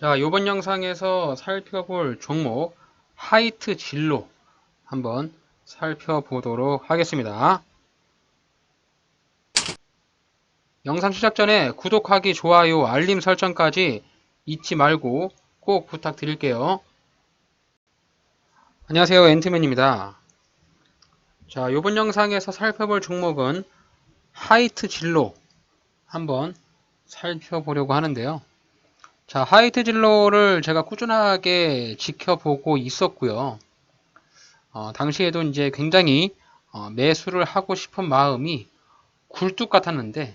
자, 이번 영상에서 살펴볼 종목 하이트 진로 한번 살펴보도록 하겠습니다. 영상 시작 전에 구독하기, 좋아요, 알림 설정까지 잊지 말고 꼭 부탁드릴게요. 안녕하세요. 엔트맨입니다. 자, 이번 영상에서 살펴볼 종목은 하이트 진로 한번 살펴보려고 하는데요. 자, 하이트 진로를 제가 꾸준하게 지켜보고 있었고요. 어, 당시에도 이제 굉장히 어, 매수를 하고 싶은 마음이 굴뚝 같았는데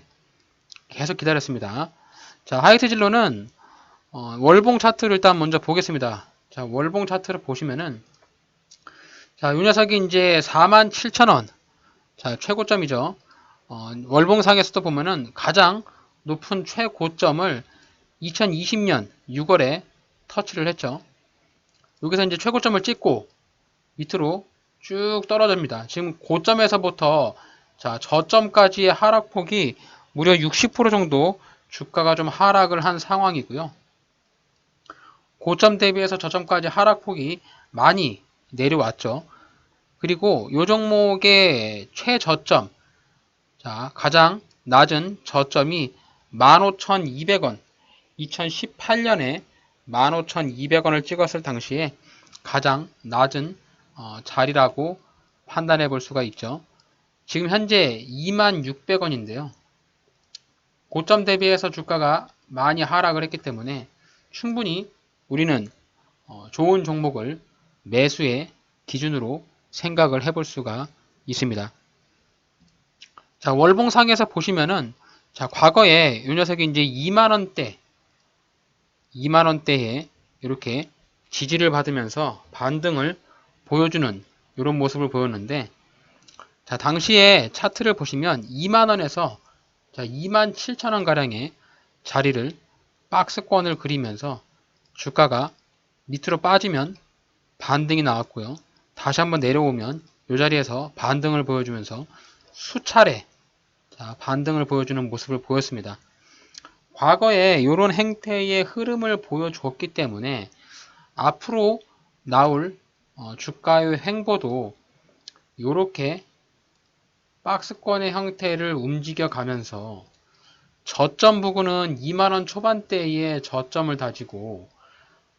계속 기다렸습니다. 자, 하이트 진로는 어, 월봉 차트를 일단 먼저 보겠습니다. 자, 월봉 차트를 보시면은 자, 이 녀석이 이제 47,000원. 자, 최고점이죠. 어, 월봉상에서도 보면은 가장 높은 최고점을 2020년 6월에 터치를 했죠. 여기서 이제 최고점을 찍고 밑으로 쭉 떨어집니다. 지금 고점에서부터 자, 저점까지의 하락폭이 무려 60% 정도 주가가 좀 하락을 한 상황이고요. 고점 대비해서 저점까지 하락폭이 많이 내려왔죠. 그리고 이 종목의 최저점, 자, 가장 낮은 저점이 15,200원, 2018년에 15,200원을 찍었을 당시에 가장 낮은 어, 자리라고 판단해 볼 수가 있죠. 지금 현재 26,600원인데요. 고점 대비해서 주가가 많이 하락을 했기 때문에 충분히 우리는 어, 좋은 종목을 매수의 기준으로 생각을 해볼 수가 있습니다. 자, 월봉상에서 보시면은 자, 과거에 이 녀석이 이제 2만원대, 2만원대에 이렇게 지지를 받으면서 반등을 보여주는 이런 모습을 보였는데, 자, 당시에 차트를 보시면 2만원에서 자, 2만 7천원 가량의 자리를 박스권을 그리면서 주가가 밑으로 빠지면 반등이 나왔고요. 다시 한번 내려오면 이 자리에서 반등을 보여주면서 수차례 자, 반등을 보여주는 모습을 보였습니다. 과거에 이런 행태의 흐름을 보여줬기 때문에 앞으로 나올 어, 주가의 행보도 이렇게 박스권의 형태를 움직여 가면서 저점 부근은 2만원 초반대의 저점을 다지고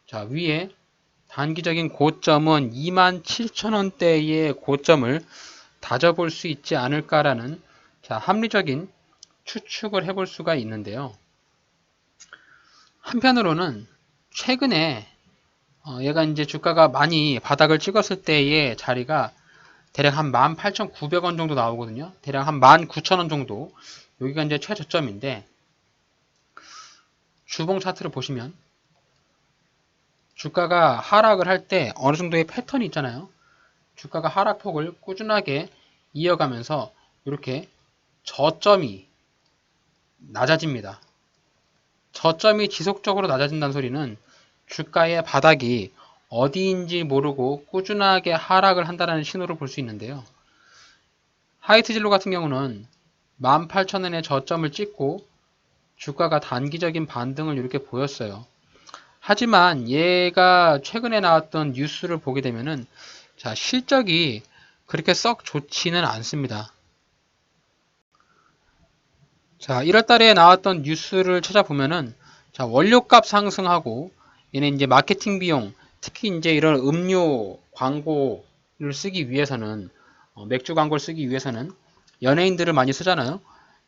자 위에 단기적인 고점은 2만 7천원대의 고점을 다져볼 수 있지 않을까라는 자, 합리적인 추측을 해볼 수가 있는데요. 한편으로는 최근에 어, 얘가 이제 주가가 많이 바닥을 찍었을 때의 자리가 대략 한 18,900원 정도 나오거든요. 대략 한 19,000원 정도. 여기가 이제 최저점인데 주봉 차트를 보시면 주가가 하락을 할 때 어느 정도의 패턴이 있잖아요. 주가가 하락폭을 꾸준하게 이어가면서 이렇게 저점이 낮아집니다. 저점이 지속적으로 낮아진다는 소리는 주가의 바닥이 어디인지 모르고 꾸준하게 하락을 한다는 신호를 볼 수 있는데요. 하이트 진로 같은 경우는 18,000원의 저점을 찍고 주가가 단기적인 반등을 이렇게 보였어요. 하지만 얘가 최근에 나왔던 뉴스를 보게 되면은 자, 실적이 그렇게 썩 좋지는 않습니다. 자, 1월 달에 나왔던 뉴스를 찾아보면은 자, 원료값 상승하고 얘는 이제 마케팅 비용, 특히 이제 이런 음료 광고를 쓰기 위해서는 어, 맥주 광고를 쓰기 위해서는 연예인들을 많이 쓰잖아요.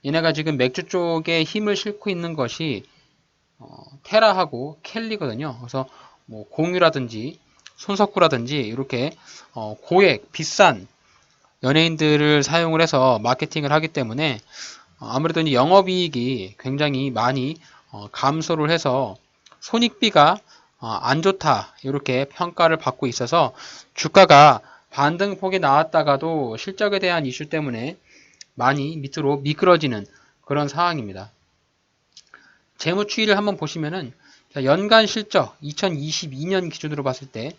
얘네가 지금 맥주 쪽에 힘을 싣고 있는 것이 어, 테라하고 켈리거든요. 그래서 뭐 공유라든지 손석구라든지 이렇게 어, 고액 비싼 연예인들을 사용을 해서 마케팅을 하기 때문에 어, 아무래도 이제 영업이익이 굉장히 많이 어, 감소를 해서 손익비가 어, 안 좋다 이렇게 평가를 받고 있어서 주가가 반등폭이 나왔다가도 실적에 대한 이슈 때문에 많이 밑으로 미끄러지는 그런 상황입니다. 재무 추이를 한번 보시면은 연간 실적 2022년 기준으로 봤을 때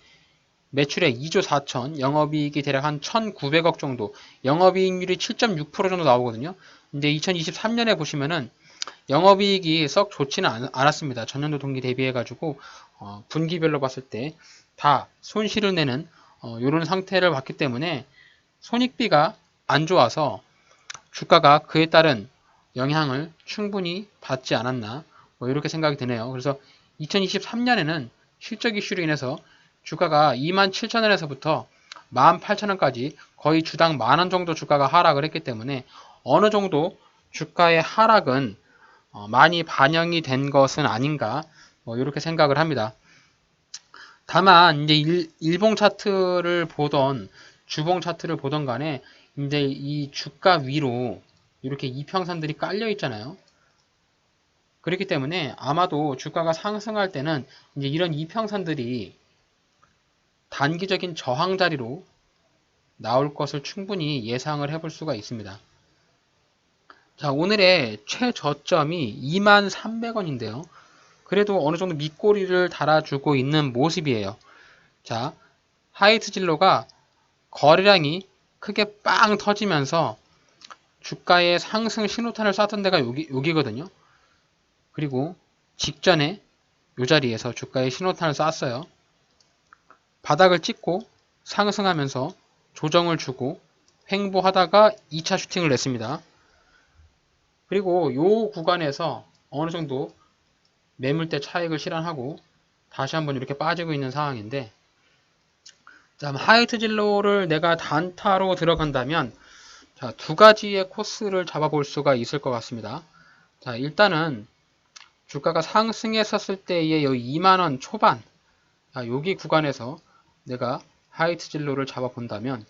매출액 2조 4천, 영업이익이 대략 한 1,900억 정도, 영업이익률이 7.6% 정도 나오거든요. 근데 2023년에 보시면은 영업이익이 썩 좋지는 않, 않았습니다. 전년도 동기 대비해가지고 어, 분기별로 봤을 때 다 손실을 내는 어, 이런 상태를 봤기 때문에 손익비가 안 좋아서 주가가 그에 따른 영향을 충분히 받지 않았나 뭐 이렇게 생각이 드네요. 그래서 2023년에는 실적 이슈로 인해서 주가가 27,000원에서부터 18,000원까지 거의 주당 만원 정도 주가가 하락을 했기 때문에 어느 정도 주가의 하락은 어, 많이 반영이 된 것은 아닌가 뭐 이렇게 생각을 합니다. 다만 이제 일, 봉 차트를 보던 주봉 차트를 보던 간에 이제 이 주가 위로 이렇게 이평선들이 깔려 있잖아요. 그렇기 때문에 아마도 주가가 상승할 때는 이제 이런 이평선들이 단기적인 저항 자리로 나올 것을 충분히 예상을 해볼 수가 있습니다. 자, 오늘의 최저점이 23,300원인데요. 그래도 어느 정도 밑꼬리를 달아주고 있는 모습이에요. 자, 하이트 진로가 거래량이 크게 빵 터지면서 주가의 상승 신호탄을 쐈던 데가 여기, 여기거든요. 그리고 직전에 이 자리에서 주가의 신호탄을 쐈어요. 바닥을 찍고 상승하면서 조정을 주고 횡보하다가 2차 슈팅을 냈습니다. 그리고 이 구간에서 어느 정도 매물대 차익을 실현하고 다시 한번 이렇게 빠지고 있는 상황인데 자, 하이트 진로를 내가 단타로 들어간다면 자, 두 가지의 코스를 잡아볼 수가 있을 것 같습니다. 자, 일단은 주가가 상승했었을 때의 여기 2만원 초반 자, 여기 구간에서 내가 하이트 진로를 잡아본다면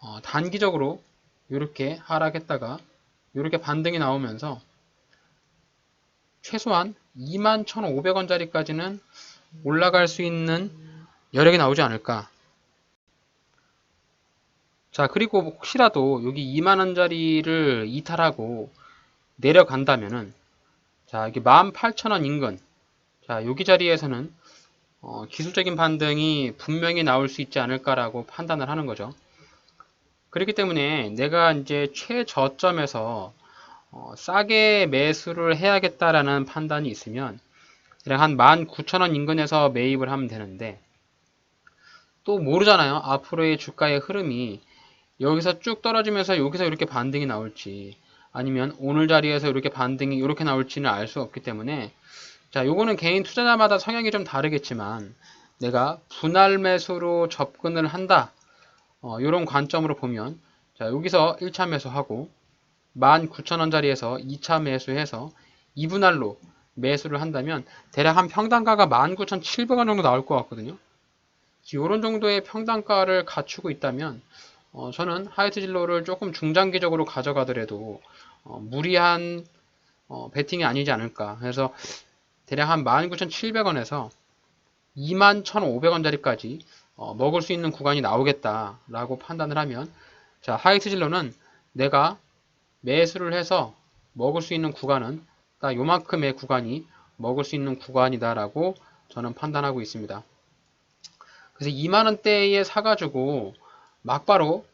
어, 단기적으로 이렇게 하락했다가 이렇게 반등이 나오면서 최소한 21,500원짜리까지는 올라갈 수 있는 여력이 나오지 않을까. 자, 그리고 혹시라도 여기 2만원짜리를 이탈하고 내려간다면은, 자, 여기 18,000원 인근. 자, 여기 자리에서는 어, 기술적인 반등이 분명히 나올 수 있지 않을까라고 판단을 하는 거죠. 그렇기 때문에 내가 이제 최저점에서 어, 싸게 매수를 해야겠다라는 판단이 있으면 대략 한 19,000원 인근에서 매입을 하면 되는데 또 모르잖아요. 앞으로의 주가의 흐름이 여기서 쭉 떨어지면서 여기서 이렇게 반등이 나올지 아니면 오늘 자리에서 이렇게 반등이 이렇게 나올지는 알 수 없기 때문에 자 요거는 개인 투자자마다 성향이 좀 다르겠지만 내가 분할 매수로 접근을 한다 어, 이런 관점으로 보면 자 여기서 1차 매수하고 19,000원짜리에서 2차 매수해서 2분할로 매수를 한다면 대략 한 평단가가 19,700원 정도 나올 것 같거든요. 이런 정도의 평단가를 갖추고 있다면 어, 저는 하이트 진로를 조금 중장기적으로 가져가더라도 어, 무리한 어, 베팅이 아니지 않을까. 그래서 대략 한 19,700원에서 21,500원짜리까지 어, 먹을 수 있는 구간이 나오겠다라고 판단을 하면 자 하이트 진로는 내가 매수를 해서 먹을 수 있는 구간은 딱 요만큼의 구간이 먹을 수 있는 구간이다라고 저는 판단하고 있습니다. 그래서 2만원대에 사가지고 막바로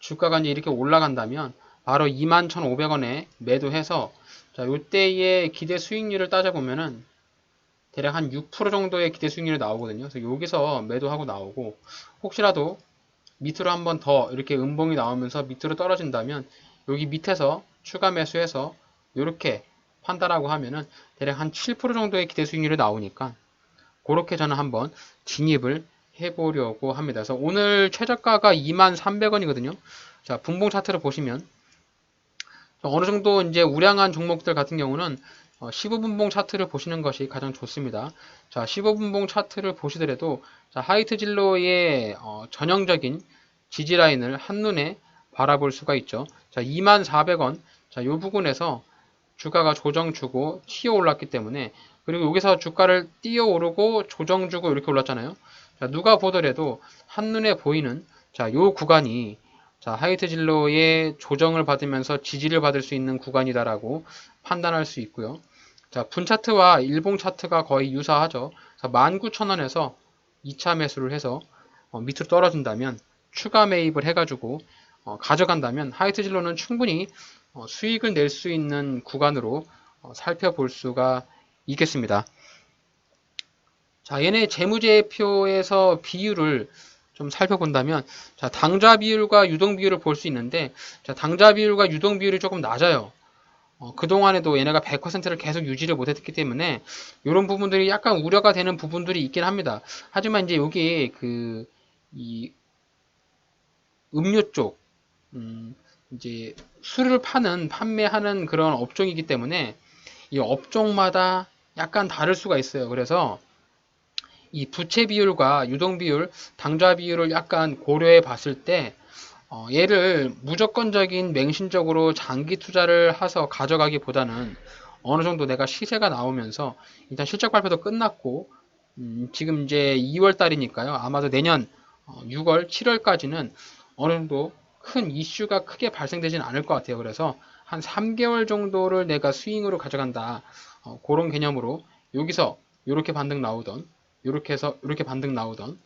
주가가 이제 이렇게 올라간다면 바로 21,500원에 매도해서 자, 요때의 기대 수익률을 따져보면은 대략 한 6% 정도의 기대 수익률이 나오거든요. 그래서 여기서 매도하고 나오고 혹시라도 밑으로 한 번 더 이렇게 음봉이 나오면서 밑으로 떨어진다면 여기 밑에서 추가 매수해서 이렇게 판다라고 하면은 대략 한 7% 정도의 기대 수익률이 나오니까 그렇게 저는 한번 진입을 해보려고 합니다. 그래서 오늘 최저가가 23,300원이거든요. 자, 분봉 차트를 보시면 어느 정도 이제 우량한 종목들 같은 경우는 15분봉 어, 차트를 보시는 것이 가장 좋습니다. 자, 15분봉 차트를 보시더라도 자, 하이트 진로의 어, 전형적인 지지 라인을 한눈에 바라볼 수가 있죠. 자, 24,000원. 자, 이 부분에서 주가가 조정 주고 튀어 올랐기 때문에 그리고 여기서 주가를 뛰어 오르고 조정 주고 이렇게 올랐잖아요. 자, 누가 보더라도 한눈에 보이는 자, 요 구간이 자, 하이트 진로의 조정을 받으면서 지지를 받을 수 있는 구간이다라고 판단할 수 있고요. 자, 분 차트와 일봉 차트가 거의 유사하죠. 자, 19,000원에서 2차 매수를 해서 어, 밑으로 떨어진다면 추가 매입을 해가지고 어, 가져간다면 하이트 진로는 충분히 어, 수익을 낼 수 있는 구간으로 어, 살펴볼 수가 있겠습니다. 자, 얘네 재무제표에서 비율을 좀 살펴본다면, 자, 당좌 비율과 유동 비율을 볼 수 있는데, 자, 당좌 비율과 유동 비율이 조금 낮아요. 어, 그동안에도 얘네가 100%를 계속 유지를 못했기 때문에, 이런 부분들이 약간 우려가 되는 부분들이 있긴 합니다. 하지만 이제 여기 그, 이, 음료 쪽, 음, 이제 술을 파는, 판매하는 그런 업종이기 때문에, 이 업종마다 약간 다를 수가 있어요. 그래서, 이 부채 비율과 유동 비율, 당좌 비율을 약간 고려해 봤을 때 어, 얘를 무조건적인 맹신적으로 장기 투자를 해서 가져가기보다는 어느 정도 내가 시세가 나오면서 일단 실적 발표도 끝났고 음, 지금 이제 2월 달이니까요. 아마도 내년 어, 6월, 7월까지는 어느 정도 큰 이슈가 크게 발생되지는 않을 것 같아요. 그래서 한 3개월 정도를 내가 스윙으로 가져간다. 어, 그런 개념으로 여기서 이렇게 반등 나오던 이렇게 해서 이렇게 반등 나오던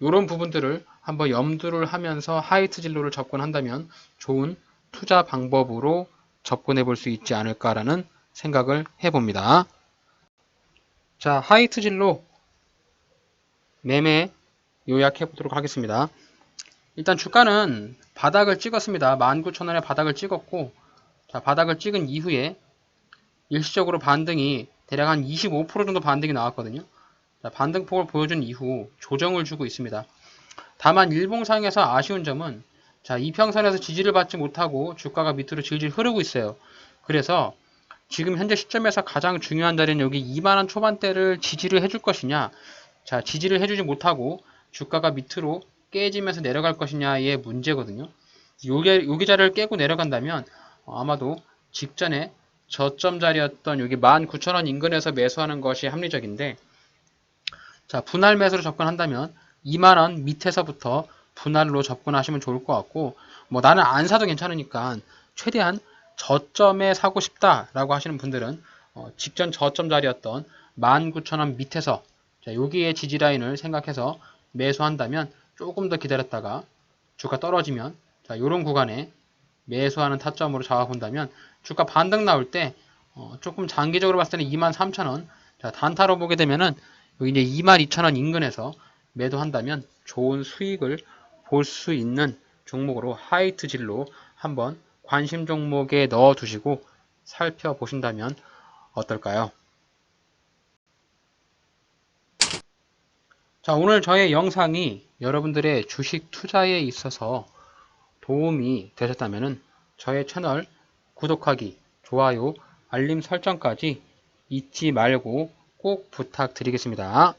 이런 부분들을 한번 염두를 하면서 하이트 진로를 접근한다면 좋은 투자 방법으로 접근해 볼 수 있지 않을까라는 생각을 해봅니다. 자, 하이트 진로 매매 요약해 보도록 하겠습니다. 일단 주가는 바닥을 찍었습니다. 19,000원에 바닥을 찍었고 자, 바닥을 찍은 이후에 일시적으로 반등이 대략 한 25% 정도 반등이 나왔거든요. 자, 반등폭을 보여준 이후 조정을 주고 있습니다. 다만 일봉상에서 아쉬운 점은 자, 이평선에서 지지를 받지 못하고 주가가 밑으로 질질 흐르고 있어요. 그래서 지금 현재 시점에서 가장 중요한 자리는 여기 2만원 초반대를 지지를 해줄 것이냐 자, 지지를 해주지 못하고 주가가 밑으로 깨지면서 내려갈 것이냐의 문제거든요. 요게, 요 계좌를 깨고 내려간다면 어, 아마도 직전에 저점 자리였던 여기 19,000원 인근에서 매수하는 것이 합리적인데 자, 분할 매수로 접근한다면 2만원 밑에서부터 분할로 접근하시면 좋을 것 같고, 뭐 나는 안 사도 괜찮으니까 최대한 저점에 사고 싶다라고 하시는 분들은 어, 직전 저점 자리였던 19,000원 밑에서 자, 여기에 지지 라인을 생각해서 매수한다면 조금 더 기다렸다가 주가 떨어지면 자, 요런 구간에 매수하는 타점으로 잡아본다면 주가 반등 나올 때 어, 조금 장기적으로 봤을 때는 23,000원 자, 단타로 보게 되면은 이제 22,000원 인근에서 매도한다면 좋은 수익을 볼 수 있는 종목으로 하이트 질로 한번 관심 종목에 넣어 두시고 살펴보신다면 어떨까요? 자, 오늘 저의 영상이 여러분들의 주식 투자에 있어서 도움이 되셨다면 저의 채널 구독하기, 좋아요, 알림 설정까지 잊지 말고 꼭 부탁드리겠습니다.